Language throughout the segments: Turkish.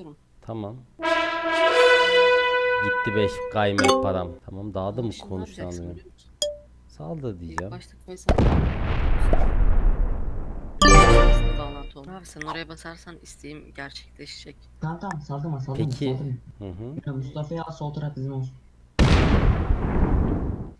atıyorum. Tamam. Gitti 5 kaymet param. Tamam daha da mı Şimdi ne yapacaksın konuşlanıyor? biliyor musun? Saldır İlk diyeceğim. başta Faysal. Aslında bağlantı olur. Abi sen oraya basarsan isteğim gerçekleşecek. Tamam tamam saldırma saldırma Peki. saldırma. Hı hı. Ya al sol taraf bizim olsun.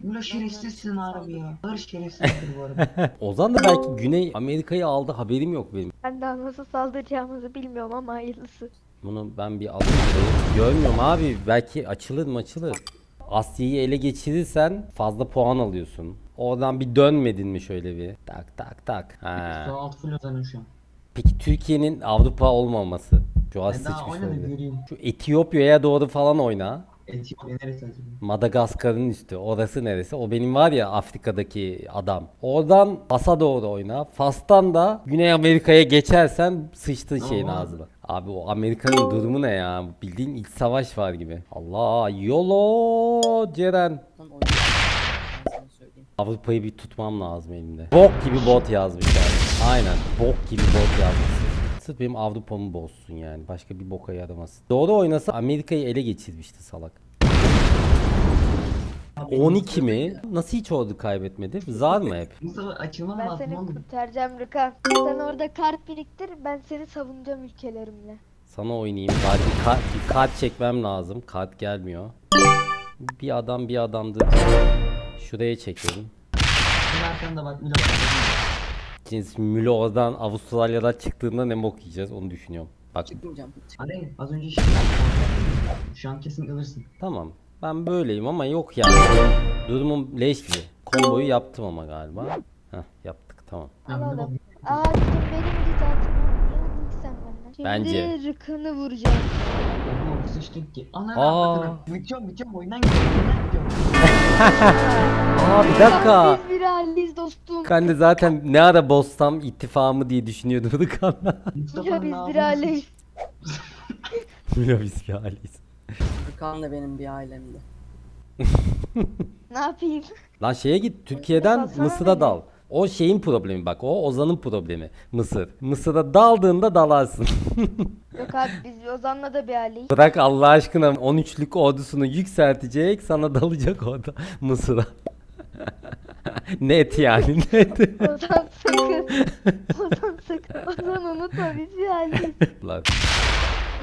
Böyle şerefsizsin harbi ya. Ağır şerefsizdir bu arada. Ozan da belki Güney Amerika'yı aldı haberim yok benim. Ben daha nasıl saldıracağımızı bilmiyorum ama hayırlısı. Bunu ben bir alayım. Görmüyorum abi belki açılır mı açılır. Asya'yı ele geçirirsen fazla puan alıyorsun. Oradan bir dönmedin mi şöyle bir? Tak tak tak. Ha. Sol alt full şu an. Peki Türkiye'nin Avrupa olmaması? Şu an Ben daha sıçmış oynadım oldu. göreyim. Şu Etiyopya'ya doğru falan oyna. Etiyopya neresi acaba? Madagaskar'ın üstü. Orası neresi? O benim var ya Afrika'daki adam. Oradan Fas'a doğru oyna. Fas'tan da Güney Amerika'ya geçersen sıçtın şeyin Allah. ağzına. Abi o Amerika'nın durumu ne ya? Bildiğin iç savaş var gibi. Allah yolo Ceren. Lan oyun. Ben sana söyleyeyim. Avrupa'yı bir tutmam lazım elimde. Bok gibi bot yazmışlar. Aynen bok gibi bot yazmışsın. Sırf benim Avrupa'mı bozsun yani. Başka bir boka yaramaz. Doğru oynasa Amerika'yı ele geçirmişti salak. 12 mi? Nasıl hiç ordu kaybetmedi? Zar mı hep? Mustafa Ben lazım seni oğlum. kurtaracağım Rıkan. Sen orada kart biriktir ben seni savunacağım ülkelerimle. Sana oynayayım. Bari bir kart, bir kart çekmem lazım. Kart gelmiyor. Bir adam bir adamdı. Şuraya çekelim. Şimdi arkanda bak Milo. Cins Mülo oradan Avustralya'dan çıktığında ne bok yiyeceğiz onu düşünüyorum. Bak Çıkmayacağım. Hani az önce şey Şu an kesin alırsın. Tamam. Ben böyleyim ama yok yani. Durumum leş gibi. Komboyu yaptım ama galiba. Heh yaptık tamam. Alalım. Aa benim sen benden? Şimdi Bence. Rıkan'ı vuracağım. Oğlum sıçtık ki. Ana Aa. bakın. Bitiyorum bitiyorum oyundan gidiyorum. Aa bir dakika. Biz bir aileyiz dostum. De zaten ne ara bozsam ittifamı diye düşünüyordum Rıkan'la. Ya Mustafa'nın biz ağzını bir aileyiz. Mülo biz bir aileyiz. Kaan da benim bir ailemdi. Ne yapayım? Lan şeye git Türkiye'den Baksana Mısır'a beni. dal. O şeyin problemi bak o Ozan'ın problemi. Mısır. Mısır'a daldığında dalarsın. Yok abi biz Ozan'la da bir aileyiz. Bırak Allah aşkına 13'lük ordusunu yükseltecek sana dalacak orada Mısır'a. net yani net. Ozan sakın. Ozan sakın. Ozan unutma biz bir aileyiz. Lan.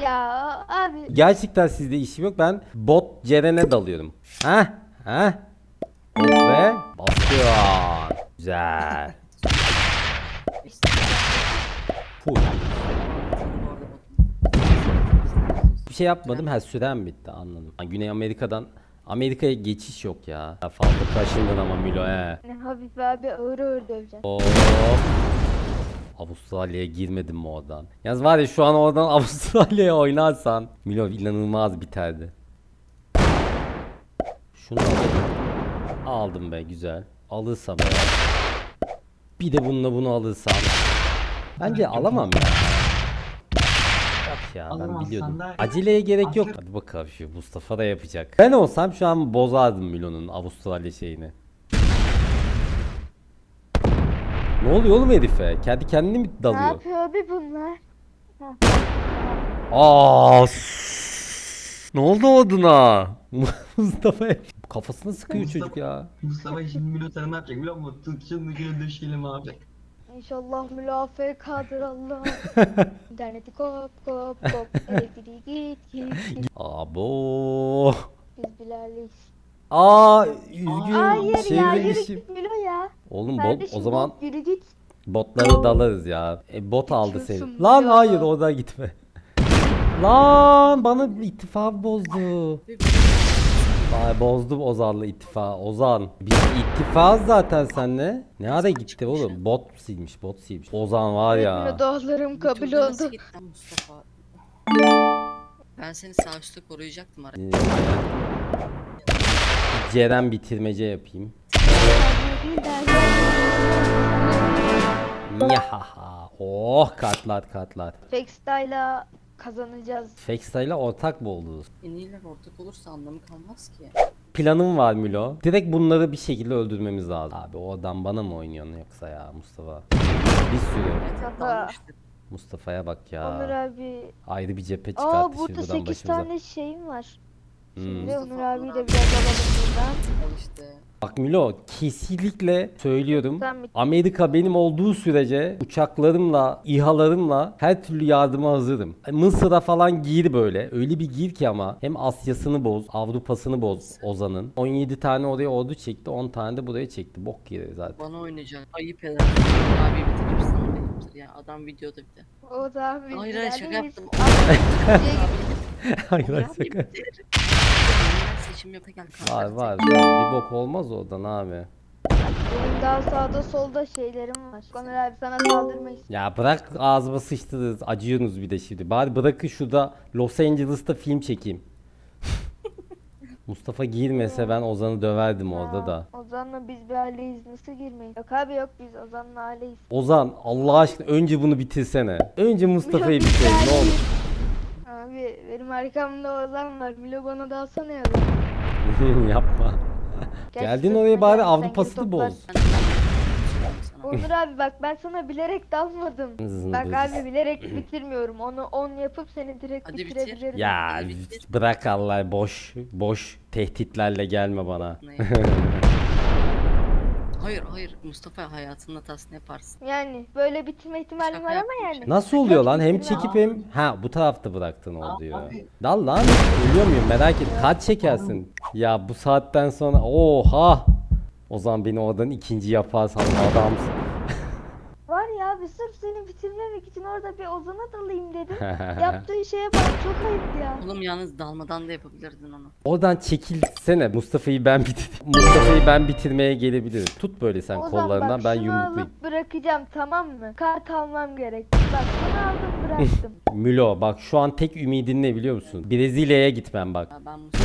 Ya abi. Gerçekten sizde işim yok. Ben bot Ceren'e dalıyorum. Ha? Ha? Ve basıyor. Güzel. Full. Bir şey yapmadım. Ha süren bitti anladım. Güney Amerika'dan Amerika'ya geçiş yok ya. fazla kaşındın ama Milo he. Ne Habib abi ağır ağır döveceksin. Hop. Avustralya'ya girmedim mi oradan? Yalnız var ya şu an oradan Avustralya'ya oynarsan Milo inanılmaz biterdi. Şunu alayım. Aldım be güzel. Alırsam eğer. Bir de bununla bunu alırsam. Bence alamam ya. Yok ya ben biliyordum. Aceleye gerek yok. Hadi bakalım şu Mustafa da yapacak. Ben olsam şu an bozardım Milo'nun Avustralya şeyini. Ne oluyor oğlum herife? Kendi kendine mi Ne dalıyor? yapıyor abi bunlar? Aa! Ne oldu oduna? Mustafa kafasını sıkıyor Mustafa- çocuk ya. Mustafa şimdi Milo sana ne yapacak biliyor musun? Tutuşun ucunu döşeyelim abi. İnşallah mülafekadır Allah. İnterneti kop kop kop. Elektriği git git git. Abo. Biz Bilal'iyiz. Aa, üzgün Hayır ya yürü çevrilişim. git Milo ya. Oğlum bot Kardeşim o zaman bot, yürü git. botları dalarız ya. E, bot aldı seni. Geçiyorsun Lan ya. hayır orada gitme. Lan bana ittifak bozdu. Ay bozdum Ozan'la ittifak. Ozan. Biz ittifak zaten senle. Ne ara gitti oğlum? Bot silmiş, bot silmiş. Ozan var ya. dualarım kabul oldu. Mustafa? Ben seni sağ üstte koruyacaktım ara. Ee, Ceren bitirmece yapayım. Nyahaha. Oh kartlar kartlar. Fexta'yla kazanacağız. Fexa'yla ortak mı oldunuz? En iyiler ortak olursa anlamı kalmaz ki. Planım var Milo. Direkt bunları bir şekilde öldürmemiz lazım. Abi o adam bana mı oynuyorsun yoksa ya Mustafa? Bir sürü. Dalmıştık. Mustafa'ya bak Onur ya. abi. Ayrı bir cephe Aa çıkarttı burada şuradan 8 başımıza. tane şeyim var. Hmm. Şimdi Onur abiyi Onur de abi. biraz alalım buradan. Al işte. Bak Milo kesinlikle söylüyorum. Sen Amerika benim olduğu sürece uçaklarımla, İHA'larımla her türlü yardıma hazırım. Mısır'a falan gir böyle. Öyle bir gir ki ama hem Asya'sını boz, Avrupa'sını boz Ozan'ın. 17 tane oraya ordu çekti, 10 tane de buraya çekti. Bok yeri zaten. Bana oynayacak. Ayıp eder. Abi bitirir sana ayıptır ya. Adam videoda bir de. O da bir Hayır hayır şaka yaptım. Hayır abi bitir. Seçim yapta gel. Var kanka. var. Bir bok olmaz oradan abi. Benim daha sağda solda şeylerim var. Onur abi sana saldırmayız. Ya bırak ağzıma sıçtınız. Acıyorsunuz bir de şimdi. Bari bırakın şurada Los Angeles'ta film çekeyim. Mustafa girmese ben Ozan'ı döverdim orada da. Ozan'la biz bir aileyiz nasıl girmeyiz? Yok abi yok biz Ozan'la aileyiz. Ozan Allah aşkına önce bunu bitirsene. Önce Mustafa'yı Yok, bir ne olur. Abi benim arkamda Ozan var. Milo bana da alsana ya. Yapma. Geldin oraya bari geri toplar. boz. Onur abi bak ben sana bilerek dalmadım. Bak abi bilerek bitirmiyorum. Onu 10 yapıp seni direkt Hadi bitir. bitirebilirim. Ya Hadi bitir. bırak Allah boş boş tehditlerle gelme bana. Ne? hayır hayır Mustafa hayatının hatasını yaparsın. Yani böyle bitirme ihtimalim Şaka var ama yani. Nasıl oluyor lan? Hem çekip hem ha bu tarafta bıraktın o diyor. Dal lan. Ölüyor muyum merak et. Kaç çekersin? Ya bu saatten sonra oha. O zaman beni oradan ikinci yaparsan adamsın. Abi sırf seni bitirmemek için orada bir Ozan'a dalayım dedim. Yaptığın şeye bak çok ayıp ya. Oğlum yalnız dalmadan da yapabilirdin onu. Oradan çekilsene. Mustafa'yı ben bitir. Mustafa'yı ben bitirmeye gelebilirim. Tut böyle sen Ozan kollarından bak ben şunu yumruklayayım. alıp bırakacağım tamam mı? Kart almam gerek. Bak bunu aldım bıraktım. Mülo bak şu an tek ümidin ne biliyor musun? Brezilya'ya gitmem bak. Ya ben Mustafa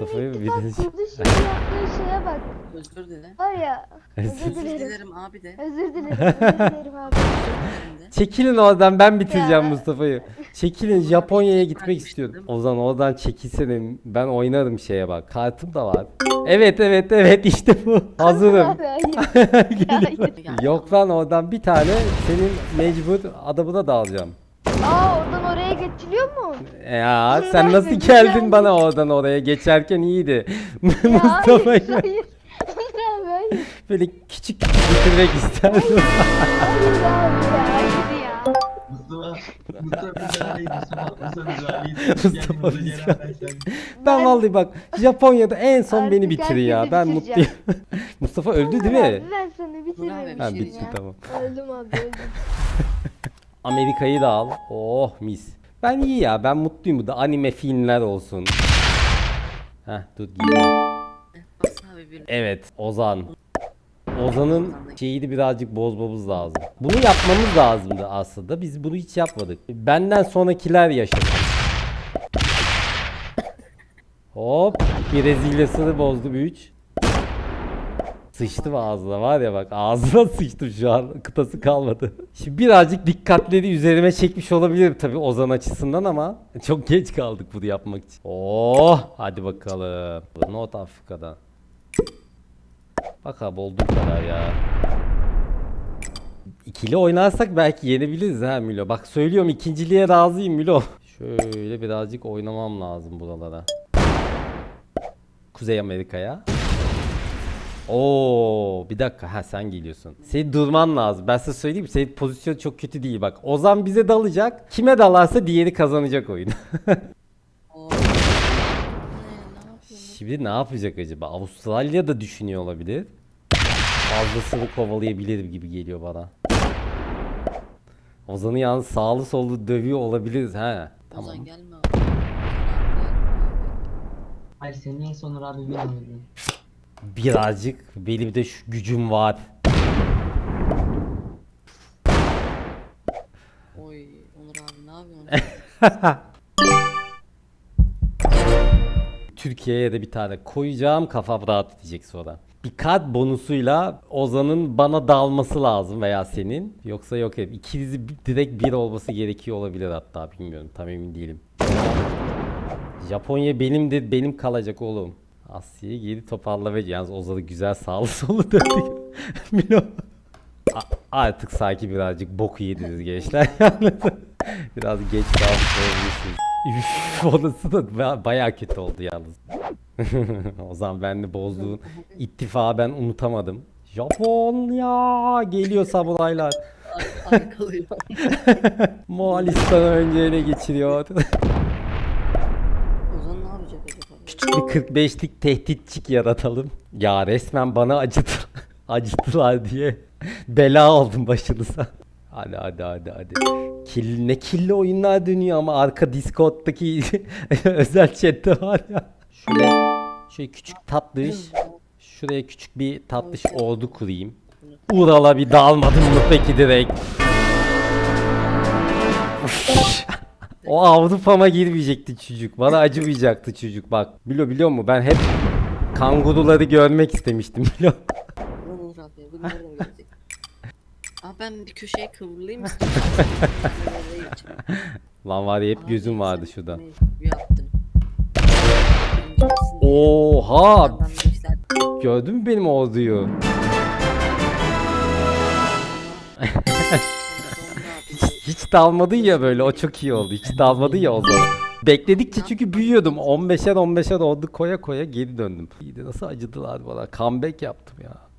Mustafa'yı de bir- kurdu şimdi yaptığı şeye bak. özür dile. Var ya özür dilerim. abi de. Özür dilerim. Özür dilerim abi. Çekilin oradan ben bitireceğim. Mustafa'yı. Çekilin Japonya'ya gitmek mi? Ozan oradan çekilsene ben oynarım şeye bak. Kartım da var. Evet evet evet işte bu. Hazırım. Yok lan oradan bir tane senin mecbur adamına da alacağım. Aa geçiliyor mu? Ya sen nasıl geldin bana oradan oraya geçerken iyiydi. Ya hayır, hayır. Hayır. böyle küçük bitirmek isterdim. Hayır abi ya, hayır ya. Mustafa, Mustafa. Mustafa, Mustafa. Mustafa ben vallahi bak Japonya'da en son Artık beni bitirin ya. herkesi Ben bitireceğim. mutluyum. Mustafa öldü değil mi? abi ben seni abi, bitirmemişim Ha şey bitti ya. tamam. Öldüm abi öldüm. Amerika'yı da al. Oh mis. Ben iyi ya ben mutluyum bu da anime filmler olsun. Heh dur bir. Evet Ozan. Ozan'ın şeyini birazcık bozmamız lazım. Bunu yapmamız lazımdı aslında. Biz bunu hiç yapmadık. Benden sonrakiler yaşadı. Hop. Brezilya'sını bozdu bir üç. Sıçtım ağzına var ya bak ağzına sıçtım şu an kıtası kalmadı. Şimdi birazcık dikkatleri üzerime çekmiş olabilirim tabi Ozan açısından ama çok geç kaldık bunu yapmak için. Oh hadi bakalım. North Afrika'dan. Bak abi olduğu kadar ya. İkili oynarsak belki yenebiliriz ha Milo. Bak söylüyorum ikinciliğe razıyım Milo. Şöyle birazcık oynamam lazım buralara. Kuzey Amerika'ya. Oo, bir dakika. Ha sen geliyorsun. Senin durman lazım. Ben size söyleyeyim. Senin pozisyon çok kötü değil bak. Ozan bize dalacak. Kime dalarsa diğeri kazanacak oyunu. Şimdi ne yapacak acaba? Avustralya da düşünüyor olabilir. Fazlasını kovalayabilir gibi geliyor bana. Ozan'ı yalnız sağlı sollu dövüyor olabiliriz ha. Tamam. Ozan gelme abi. Hayır senin en son abi bir. Birazcık benim de şu gücüm var. Oy Onur abi ne yapıyorsun? Türkiye'ye de bir tane koyacağım kafam rahat edecek sonra. Bir kart bonusuyla Ozan'ın bana dalması lazım veya senin. Yoksa yok hep ikinizi direkt bir olması gerekiyor olabilir hatta bilmiyorum tam emin değilim. Japonya benim de benim kalacak oğlum. Asya'yı geri toparla ve yalnız Ozan'ı güzel sağlı solu döndük. Milo. A- Artık sanki birazcık boku yediniz gençler. Biraz geç kalmış olmuşsunuz. Üf, Orası da ba- bayağı kötü oldu yalnız. o zaman benle bozduğun ittifakı ben unutamadım. Japonya geliyor samuraylar. Arkalıyor. Moğolistan'ı önce ele geçiriyor. Ozan ne yapacak acaba? Küçük bir 45'lik tehditçik yaratalım. Ya resmen bana acıdı. acıttılar diye bela oldum başınıza. Hadi hadi hadi hadi. Kill, ne killi oyunlar dönüyor ama arka Discord'daki özel chatte var ya. Şöyle, şöyle küçük tatlış. Şuraya küçük bir tatlış ordu kurayım. Ural'a bir dalmadın mı peki direkt? O Avrupa'ma girmeyecekti çocuk. Bana acımayacaktı çocuk bak. Bilo biliyor musun ben hep kanguruları görmek istemiştim bilo. Ulan Onur abi bu nereden gelecek? Abi ben bir köşeye kıvrılayım mı? Lan var ya hep gözüm vardı şurada. Yaptım. Oha! Gördün mü benim orduyu? Hiç dalmadın ya böyle o çok iyi oldu. Hiç dalmadın ya o zaman. Bekledikçe çünkü büyüyordum. 15'er 15'er ordu koya koya geri döndüm. İyi de nasıl acıdılar bana. Comeback yaptım ya.